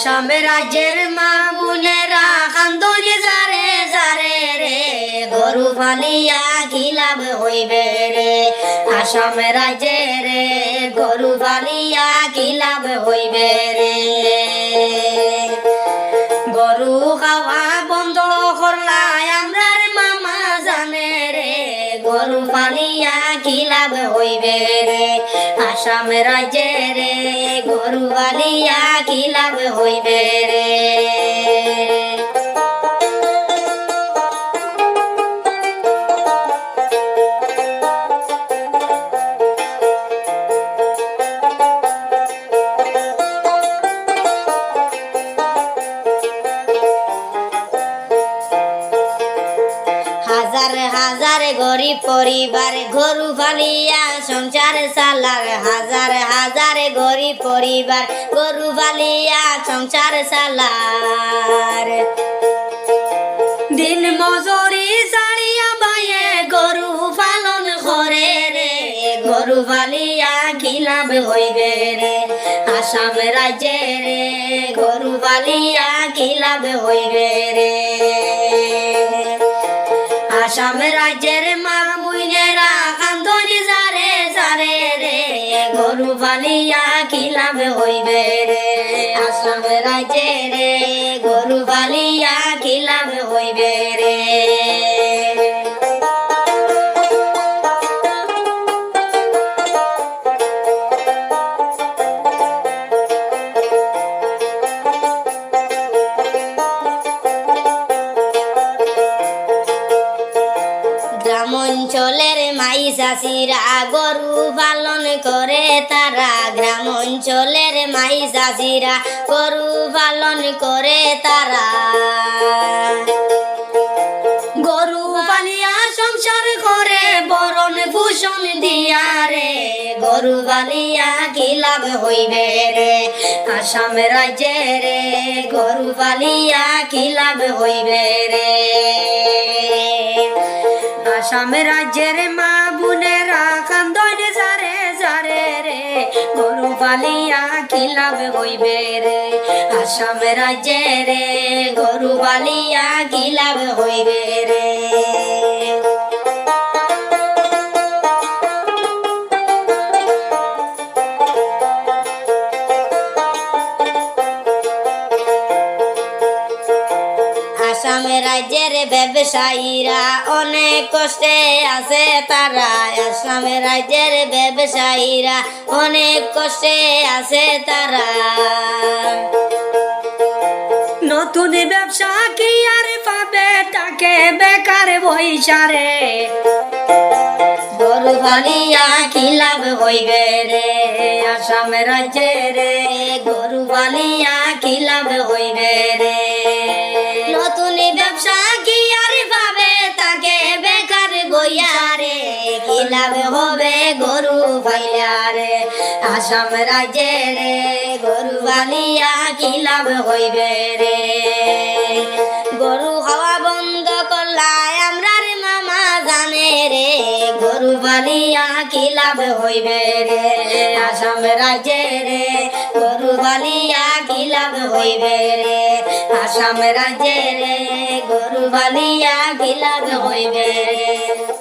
আসাম রাজ্যের মা বোনেরা কান্দনি জারে জারে রে। গরু ফালিয়া কি হইবে রে। আসাম রাজ্যের রে, গরু ফালিয়া কি হইবে রে। গরু খাওয়া বন্ধ কি লাভ হইবে রে? আসাম রাজ্যে রে গরু বালিয়া কি লাভ হইবে রে? হাজার হাজার গরিব পরিবার গরু ফালিয়া সংসার চালার। হাজার হাজার গরিব পরিবার গরু ফালিয়া সংসার চালার। দিন মজুরি চালিয়া বাইয়ে গরু পালন করে রে। গরু ফালিয়া কি লাভ হইবে রে? আসাম রাজ্যে রে। গরু ফালিয়া কি লাভ হইবে রে? আসাম রাজ্যের মা মুইনেরা কান্দনি জারে জারে রে। গরু বালিয়া কি লাভ হইবে রে? আসাম রাজ্যে রে, গরু গ্রাম অঞ্চলের মাই চাষিরা গরু পালন করে তারা। গ্রাম অঞ্চলের মাই চাষিরা গরু পালন করে তারা। গরু পালিয়া সংসার করে, বরণ ভূষণ দিয়া রে। গরু বালিয়া কি লাভ হইবে রে? আসাম রাজ্যে রে, গরু বালিয়া কি লাভ হইবে রে? আসাম রাজ্যের মা বোনেরা কান্দন যারে জারে রে। গরু বালিয়া কি লাভ হইবে রে? আসাম রাজ্যে রে গরু বালিয়া কি লাভ হইবে রে? আসাম রাজ্যের ব্যবসায়ীরা অনেক কষ্টে আছে তারা। আসাম রাজ্যের ব্যবসায়ীরা অনেক কষ্টে আছে তারা। নতুন ব্যবসা কি আর পাবে তাকে বেকার বৈশারে গরু ফালিয়া কি লাভ হইবে রে? আসাম রাজ্যে রে গরু ফালিয়া কি লাভ হইবে রে? হবে গরু ফাইলা রে আসাম রাজ্যে রে গরু ফালিয়া কি লাভ হইবে রে? গরু খাওয়া বন্ধ করলাই আমরার মামা জানে রে। গরু বালিয়া কি লাভ হইবে রে? আসাম রাজ্যে রে গরু বালিয়া কি লাভ হইবে রে? আসাম রাজ্যে রে গরু বালিয়া কি লাভ হইবে রে?